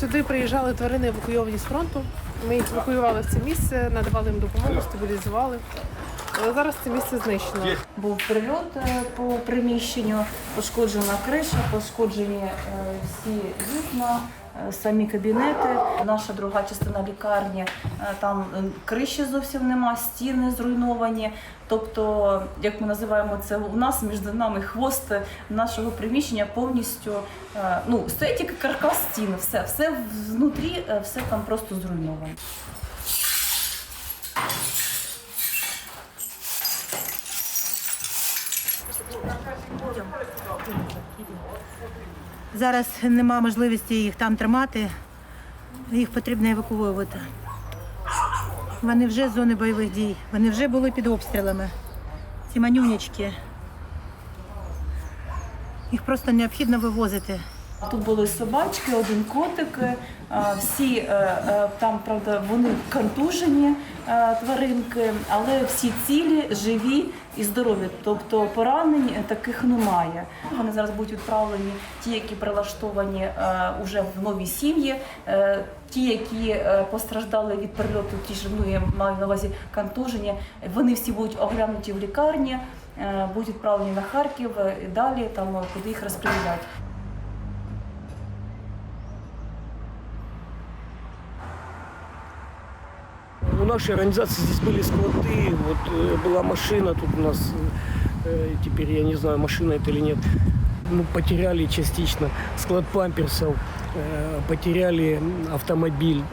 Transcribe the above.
Сюди приїжджали тварини евакуйовані з фронту. Ми їх евакуювали в це місце, надавали їм допомогу, стабілізували. Але зараз це місце знищено. Був прильот е, по приміщенню, пошкоджена криша, пошкоджені е, всі вікна, самі кабінети. Наша друга частина лікарні, е, там е, криші зовсім нема, стіни зруйновані. Тобто, як ми називаємо це, у нас між нами хвост нашого приміщення повністю е, ну, стоїть тільки каркас стіни, все, все внутрі, е, все там просто зруйновано. Зараз нема можливості їх там тримати, їх потрібно евакуювати. Вони вже з зони бойових дій, вони вже були під обстрілами. Ці манюнячки. Їх просто необхідно вивозити. Тут були собачки, один котик. е, Всі е, е, там, правда, вони контужені е, тваринки, але всі цілі, живі і здорові. Тобто поранень е, таких немає. Вони зараз будуть відправлені, ті, які прилаштовані е, уже в нові сім'ї, е, ті, які е, постраждали від прильоту, ті ж ну, я маю на увазі контужені, вони всі будуть оглянуті в лікарні, е, будуть відправлені на Харків е, і далі, там е, куди їх розподілять. У нашей организации здесь были склады, вот э, была машина, тут у нас э, теперь я не знаю, машина это или нет. Ну, потеряли частично склад памперсов, э, потеряли автомобиль.